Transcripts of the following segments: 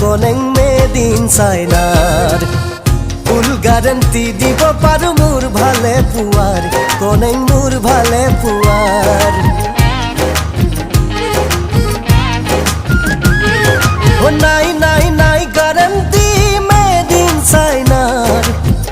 Koneng made in চাইনার ফুল guarantee দিব পারো মোর ভালে পুয়ার কনেং মোর ভালে পুয়ার নাই নাই নাই গ্যারান্টি মেদিন চাইনার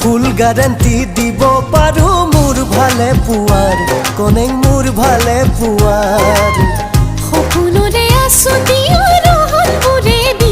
ফুল গ্যারান্টি দিব পারো মোর ভালে পুয়ার কনেং মোর ভালে পুয়ার সপোনৰে আছো দিও ৰহন বোৰে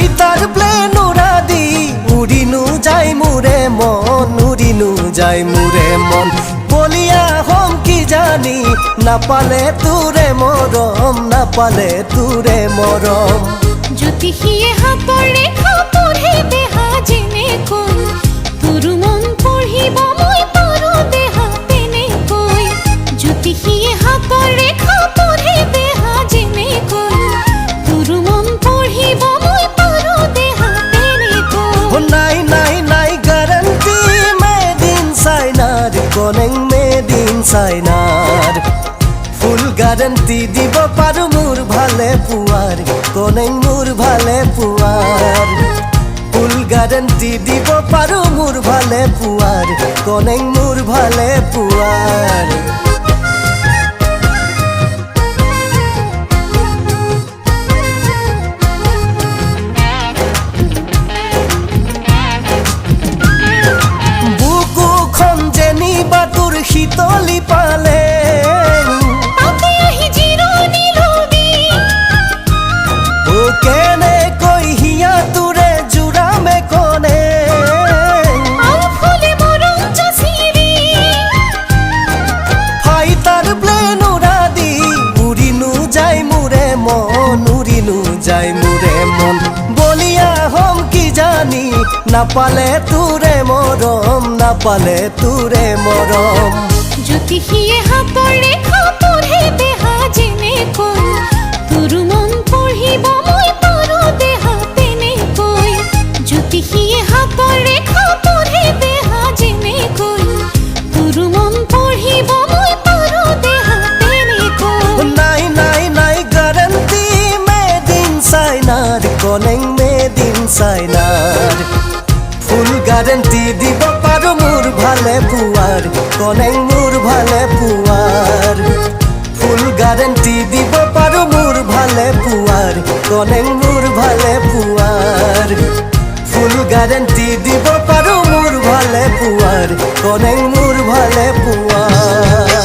ফাইটার প্লেন উড়াদি। উড়িনু যাই মুরে মন, উড়িনু যাই মুরে মন। বলিয়া হম কি জানি, না পালে তুরে মরম, না পালে তুরে মরম। জ্যোতিষিয়ে হাতৰ সাইনার ফুল গ্যারান্টি দিব পারো মোর ভালে পুয়ার কোনে মোর ভালে পুয়ার। ফুল গ্যারান্টি দিব পারো মোর ভালে পুয়ার কোনে মোর ভালে পুয়ার। শীতলি পালে জিৰণি ল'বি হিয়া তোৰে জোৰামে কনে উড়িনু যাই মুরে মন উড়িনু যাই মুরে মন। বলিয়া হম কি জানি না পালে তুরে মরম না পালে তুরে মরম। জ্যোতিষীয়ে হাতৰ ৰেখা পঢ়ে দেহা যেনেকৈ তোৰ মন পঢ়িব মই পাৰো দেহা তেনেকৈ জ্যোতিষীয়ে হাতৰ ৰেখা পঢ়ে দেহা যেনেকৈ তোৰ মন পঢ়িব মই পাৰো দেহা তেনেকৈ নাই নাই নাই guarantee made in China Koneng made in China full guarantee দিব পারো মোর ভালে পুয়ার কনেং পারো মোৰ ভালে পুয়ার, কনেং মোৰ ভালে পুয়ার। ফুল গ্যারেন্টি দিব পারো মোৰ ভালে পুয়ার, কনেং মোৰ ভালে পুয়ার।